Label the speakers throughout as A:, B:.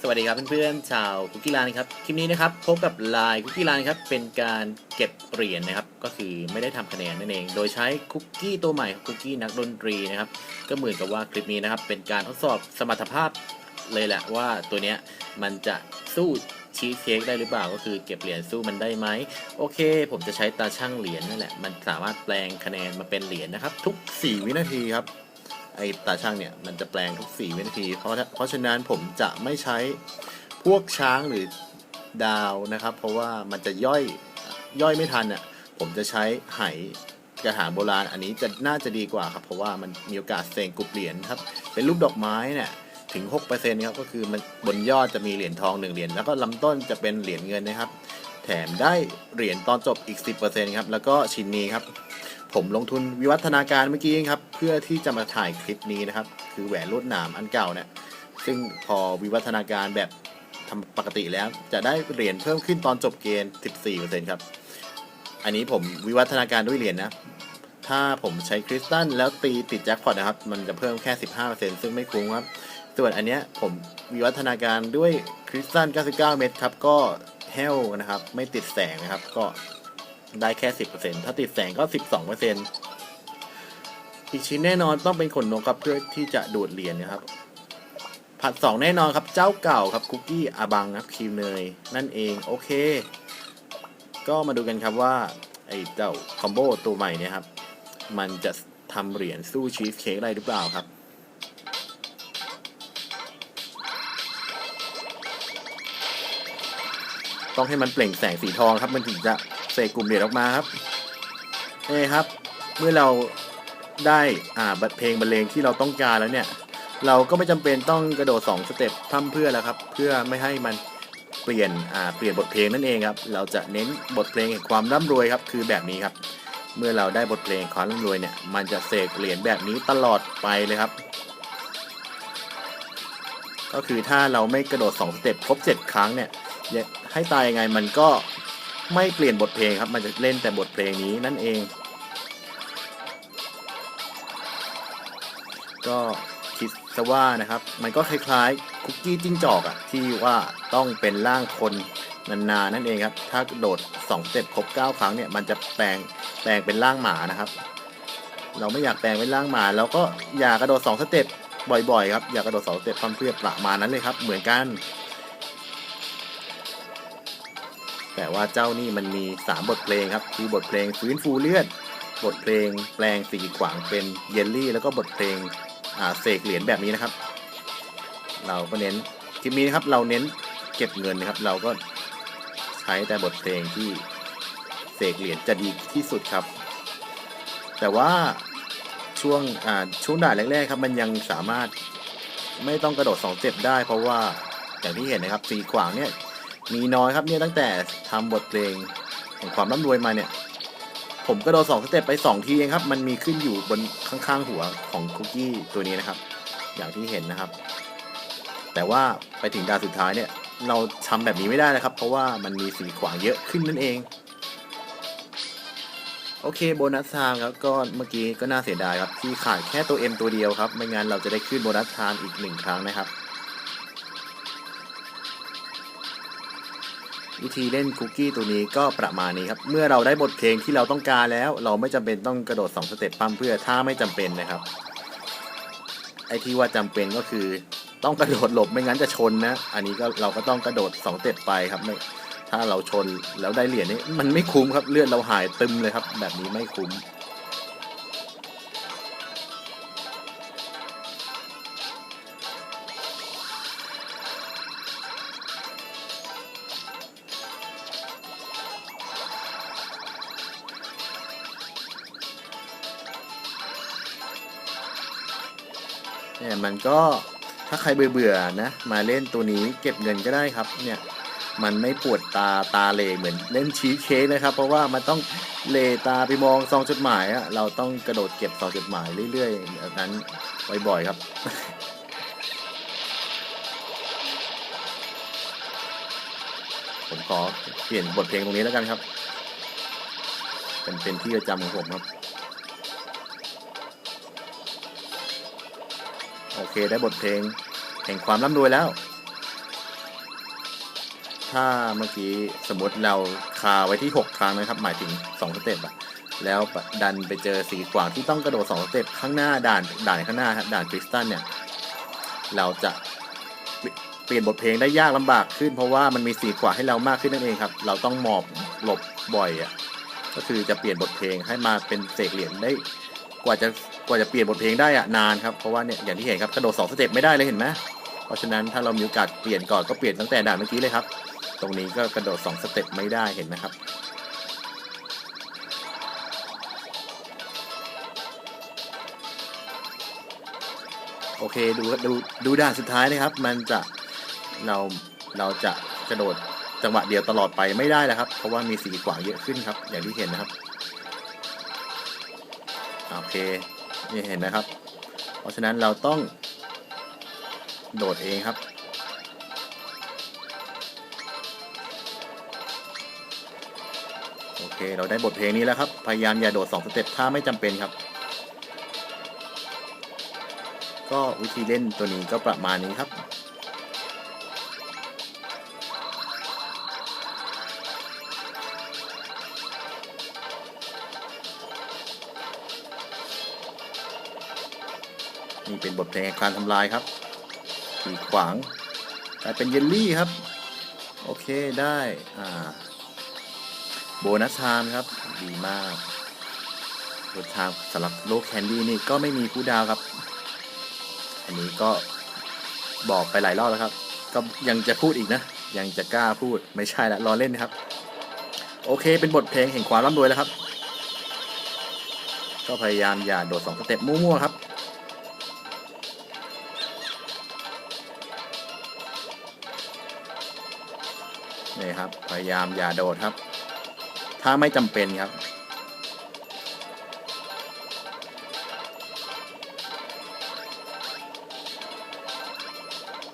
A: สวัสดีครับเพื่อนๆชาวคุกกี้ลานครับคลิปนี้นะครับพบกับลายคุกกี้ลานครับเป็นการเก็บเหรียญนะครับ ก็คือไม่ได้ทำคะแนนนั่นเอง โดยใช้คุกกี้ตัวใหม่คุกกี้นักดนตรีนะครับ ก็เหมือนกับว่าคลิปนี้นะครับ เป็นการทดสอบสมรรถภาพเลยแหละว่าตัวเนี้ยมันจะสู้ชีสเค้กได้หรือเปล่าก็คือเก็บเหรียญสู้มันได้ไหมโอเค ผมจะใช้ตาช่างเหรียญนั่นแหละมันสามารถแปลงคะแนนมาเป็นเหรียญนะครับ ทุก 4 วินาทีครับ ไอตาช่างเนี่ยมันจะแปลงทุก4วินาที เพราะเพราะฉะนั้นผมจะไม่ใช้พวกช้างหรือดาวนะครับ เพราะว่ามันจะย่อยย่อยไม่ทันอะผมจะใช้ไหกระถางโบราณ อันนี้จะน่าจะดีกว่าครับ เพราะว่ามันมีโอกาสเซงกรุบเหรียญครับ เป็นรูปดอกไม้เนี่ยถึง6%ครับก็คือมันบนยอดจะมีเหรียญทองหนึ่งเหรียญแล้วก็ลำต้นจะเป็นเหรียญเงินนะครับ แถมได้เหรียญตอนจบอีก 10%ครับแล้วก็ชิ้นนี้ครับ ผมลงทุนวิวัฒนาการเมื่อกี้เองครับ เพื่อที่จะมาถ่ายคลิปนี้นะครับ คือแหวนลวดหนามอันเก่าเนี่ยซึ่งพอวิวัฒนาการแบบทำปกติแล้ว จะได้เหรียญเพิ่มขึ้นตอนจบเกณฑ์ 14%ครับ อันนี้ผมวิวัฒนาการด้วยเหรียญนะถ้าผมใช้คริสตัลแล้วตีติดแจ็คพอตนะครับ มันจะเพิ่มแค่ 15%ซึ่งไม่คุ้มครับ ส่วนอันเนี้ยผมวิวัฒนาการด้วยคริสตัล 99 เม็ดครับ ก็แฮลนะครับ ไม่ติดแสงนะครับ ก็ ได้แค่ 10%ถ้าติดแสงก็ 12%อีกชิ้นแน่นอนต้องเป็นขนนกครับเพื่อที่จะดูดเหรียญนะครับ ผัด 2 แน่นอนครับเจ้าเก่าครับคุกกี้อาบังครับครีมเนยนั่นเองโอเค ก็มาดูกันครับว่าไอ้เจ้าคอมโบตัวใหม่เนี่ยครับ มันจะทำเหรียญสู้ชีสเค้กได้หรือเปล่าครับต้องให้มันเปล่งแสงสีทองครับมันถึงจะ เสกกลุ่มเหรียญออกมาครับนี่ครับ เมื่อเราได้อ่าบัตเพลงบรรเลงที่เราต้องการแล้วเนี่ย เราก็ไม่จำเป็นต้องกระโดด2สเต็ปพร่ำเพื่อแล้วครับ เพื่อไม่ให้มันเปลี่ยนอ่าเปลี่ยนบทเพลงนั่นเองครับ เราจะเน้นบทเพลงแห่งความร่ำรวยครับ คือแบบนี้ครับ เมื่อเราได้บทเพลงความร่ำรวยเนี่ย มันจะเสกเหรียญแบบนี้ตลอดไปเลยครับ ก็คือถ้าเราไม่กระโดด2สเต็ปครบ 7 ครั้งเนี่ยให้ตายยังไงมันก็ ไม่เปลี่ยนบทเพลงครับ มันจะเล่นแต่บทเพลงนี้นั่นเอง ก็คิดซะว่านะครับ มันก็คล้ายๆคุกกี้จิ้งจอกอะที่ว่าต้องเป็นร่างคนนานๆนั่นเองครับ ถ้าโดด2สเต็ปครบ 9 ครั้งเนี่ย มันจะแปลงแปลงเป็นร่างหมานะครับ เราไม่อยากแปลงเป็นร่างหมา แล้วก็อย่ากระโดด2สเต็ปบ่อยๆครับ อย่ากระโดด2สเต็ปเพื่อประมาณนั้นเลยครับ เหมือนกัน แต่ว่าเจ้านี่มันมี 3 บทเพลงครับ คือบทเพลงฟื้นฟูเลือด บทเพลงแปลงสีขวางเป็นเยลลี่ แล้วก็บทเพลงเสกเหรียญแบบนี้นะครับ เราก็เน้นคลิปนี้ครับเราเน้นเก็บเงินนะครับ เราก็ใช้แต่บทเพลงที่เสกเหรียญจะดีที่สุดครับ แต่ว่าช่วงอ่าช่วงด่านแรกๆครับ มันยังสามารถไม่ต้องกระโดดสองเจ็บได้ เพราะว่าอย่างที่เห็นนะครับสีขวางเนี่ย มีน้อยครับเนี่ยตั้งแต่ทำบทเพลงแห่งความร่ำรวยมาเนี่ย ผมก็โดนสองสเต็ปไปสองทีเองครับ มันมีขึ้นอยู่บนข้างๆหัวของคุกกี้ตัวนี้นะครับ อย่างที่เห็นนะครับ แต่ว่าไปถึงดาวสุดท้ายเนี่ยเราทำแบบนี้ไม่ได้นะครับ เพราะว่ามันมีสีขวางเยอะขึ้นนั่นเอง โอเคโบนัสทม์ครับก็เมื่อกี้ก็น่าเสียดายครับที่ขาดแค่ตัว M ตัวเดียวครับ ไม่งั้นเราจะได้ขึ้นโบนัสทม์อีกหนึ่งครั้งนะครับ วิธีเล่นคุกกี้ตัวนี้ก็ประมาณนี้ครับ เมื่อเราได้บทเพลงที่เราต้องการแล้ว เราไม่จำเป็นต้องกระโดด 2 สเต็ปปั้มเพื่อถ้าไม่จำเป็นนะครับ ไอที่ว่าจำเป็นก็คือต้องกระโดดหลบไม่งั้นจะชนนะ อันนี้ก็เราก็ต้องกระโดด 2 สเต็ปไปครับไม่ถ้าเราชนแล้วได้เหรียญนี้มันไม่คุ้มครับเลือดเราหายตึมเลยครับ แบบนี้ไม่คุ้ม เนี่ยมันก็ถ้าใครเบื่อๆนะ มาเล่นตัวนี้เก็บเงินก็ได้ครับเนี่ยมันไม่ปวดตาตาเลเหมือนเล่นชีสเค้กนะครับ เพราะว่ามันต้องเลตาไปมองซองจดหมายอะเราต้องกระโดดเก็บซองจดหมายเรื่อยๆแบบนั้นบ่อยๆครับผมขอเปลี่ยนบทเพลงตรงนี้แล้วกันครับ เป็นเป็นที่ประจำของผมครับ โอเคได้บทเพลงแห่งความร่ำรวยแล้ว ถ้าเมื่อกี้สมมติเราคาไว้ที่ 6 ครั้งนะครับ หมายถึง 2 สเต็ปอะแล้วดันไปเจอสีขวางที่ต้องกระโดด 2 สเต็ปข้างหน้าด่านด่านข้างหน้าครับด่านคริสตัลเนี่ย เราจะเปลี่ยนบทเพลงได้ยากลำบากขึ้น เพราะว่ามันมีสีขวางให้เรามากขึ้นนั่นเองครับ เราต้องหมอบหลบบ่อยอะก็คือจะเปลี่ยนบทเพลงให้มาเป็นเสกเหรียญได้กว่าจะ กว่าจะเปลี่ยนบทเพลงได้อะนานครับ เพราะว่าเนี่ยอย่างที่เห็นครับกระโดดสองสเต็ปไม่ได้เลยเห็นไหมเพราะฉะนั้นถ้าเรามีโอกาสเปลี่ยนก่อนก็เปลี่ยนตั้งแต่ด่านเมื่อกี้เลยครับ ตรงนี้ก็กระโดดสองสเต็ปไม่ได้เห็นไหมครับโอเคดูดูดูด่านสุดท้ายนะครับ มันจะเราเราจะกระโดดจังหวะเดียวตลอดไปไม่ได้แล้วครับ เพราะว่ามีสีขวางเยอะขึ้นครับ อย่างที่เห็นนะครับ โอเค นี่เห็นนะครับ เพราะฉะนั้นเราต้องโดดเองครับ โอเค เราได้บทเพลงนี้แล้วครับ พยายามอย่าโดด 2 สเต็ปถ้าไม่จำเป็นครับ ก็วิธีเล่นตัวนี้ก็ประมาณนี้ครับ นี่เป็นบทเพลงแห่งการทำลายครับขีดขวางกลายเป็นเยลลี่ครับ โอเคได้อ่าโบนัสไทม์ครับ ดีมากโบนัสไทม์สำหรับโลกแคนดี้นี่ก็ไม่มีผู้ดาวครับ อันนี้ก็บอกไปหลายรอบแล้วครับ ก็ยังจะพูดอีกนะ ยังจะกล้าพูดไม่ใช่ละรอเล่นนะครับ โอเคเป็นบทเพลงแห่งความร่ำรวยแล้วครับ ก็พยายามอย่าโดดสองสเต็ปมั่วๆครับ นี่ครับ พยายามอย่าโดดครับ ถ้าไม่จำเป็นครับ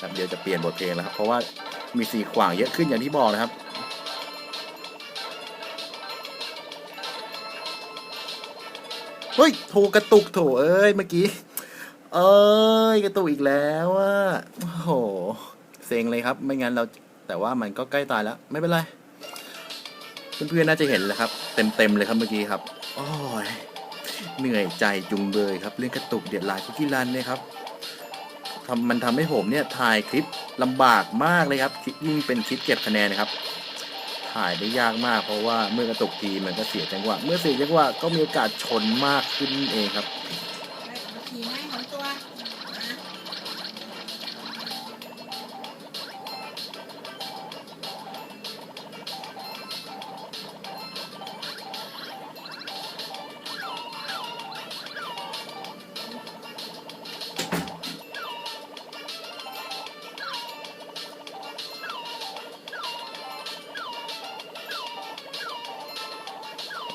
A: ครับ เดี๋ยวจะเปลี่ยนบทเพลงแล้วครับ เพราะว่ามีสีขวางเยอะขึ้นอย่างที่บอกนะครับเฮ้ยโทรกระตุกโถเอ้ยเมื่อกี้ เอ้ยกระตุกอีกแล้วอะโอ้โหเซ็งเลยครับ ไม่งั้นเรา แต่ว่ามันก็ใกล้ตายแล้ว ไม่เป็นไร เพื่อนๆน่าจะเห็นแล้วครับ เต็มๆเลยครับเมื่อกี้ครับโอ้ยเหนื่อยใจจุงเบยครับ เรื่องกระตุกเดียดลายคุกกี้รันเนี่ยครับทำมันทำให้ผมเนี่ยถ่ายคลิปลำบากมากเลยครับยิ่งเป็นคลิปเก็บคะแนนนะครับ ถ่ายได้ยากมาก เพราะว่าเมื่อกระตุกทีมันก็เสียจังหวะ เมื่อเสียจังหวะก็มีโอกาสชนมากขึ้นเองครับ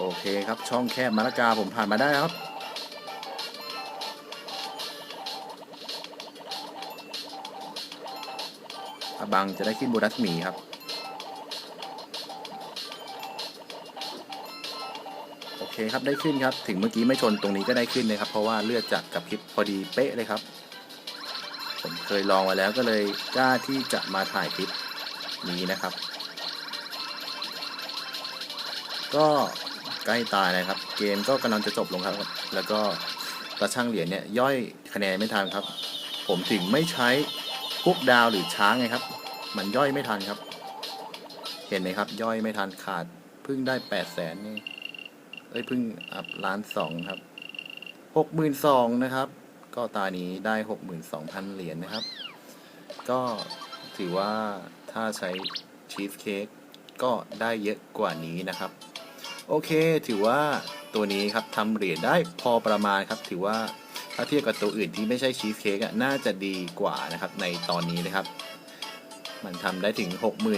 A: โอเคครับช่องแคบมะละกาผมผ่านมาได้ครับอาบังจะได้ขึ้นโบนัสหมีครับ โอเคครับได้ขึ้นครับ ถึงเมื่อกี้ไม่ชนตรงนี้ก็ได้ขึ้นนะครับ เพราะว่าเลือดจากกับพริบพอดีเป๊ะเลยครับ ผมเคยลองมาแล้วก็เลยกล้าที่จะมาถ่ายคลิปนี้นะครับก็ ใกล้ตายนะครับ เกมก็กำลังจะจบลงครับ แล้วก็กระช่างเหรียญเนี่ยย่อยคะแนนไม่ทันครับ ผมถึงไม่ใช้พวกดาวหรือช้างไงครับ มันย่อยไม่ทันครับ เห็นไหมครับ ย่อยไม่ทันขาดเพิ่งได้แปดแสนนี่เอ้ยเพิ่งอัพล้านสองครับหกหมื่นสองนะครับ ก็ตานี้ได้หกหมื่นสองพันเหรียญนะครับ ก็ถือว่าถ้าใช้ชีสเค้กก็ได้เยอะกว่านี้นะครับ โอเค ถือว่าตัวนี้ครับทำเหรียญได้พอประมาณครับ ถือว่าถ้าเทียบกับตัวอื่นที่ไม่ใช่ชีสเค้กอะน่าจะดีกว่านะครับ ในตอนนี้นะครับ มันทำได้ถึง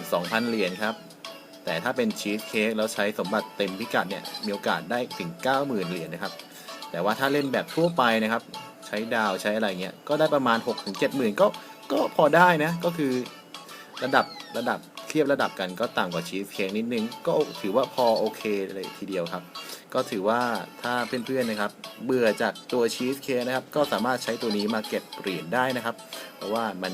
A: 62,000 เหรียญครับ แต่ถ้าเป็นชีสเค้กแล้วใช้สมบัติเต็มพิกัดเนี่ยมีโอกาสได้ถึง 90,000 เหรียญนะครับ แต่ว่าถ้าเล่นแบบทั่วไปนะครับ ใช้ดาวใช้อะไรเงี้ยก็ได้ประมาณ 6-70,000 ก็ก็พอได้นะก็คือระดับระดับ ทียบระดับกันก็ต่ำกว่าชีสเค้กนิดนึง ก็ถือว่าพอโอเคเลยทีเดียวครับ ก็ถือว่าถ้าเพื่อนๆนะครับ เบื่อจากตัวชีสเค้กนะครับ ก็สามารถใช้ตัวนี้มาเก็บเหรียญได้นะครับ เพราะว่ามัน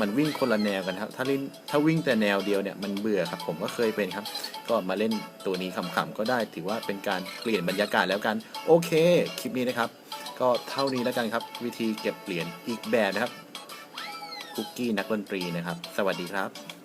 A: มันวิ่งคนละแนวกันครับ ถ้าเล่นถ้าวิ่งแต่แนวเดียวเนี่ยมันเบื่อครับผมก็เคยเป็นครับ ก็มาเล่นตัวนี้ขำๆก็ได้ ถือว่าเป็นการเปลี่ยนบรรยากาศแล้วกัน โอเค คลิปนี้นะครับ ก็เท่านี้แล้วกันครับ วิธีเก็บเหรียญอีกแบบนะครับ คุกกี้นักดนตรีนะครับ สวัสดีครับ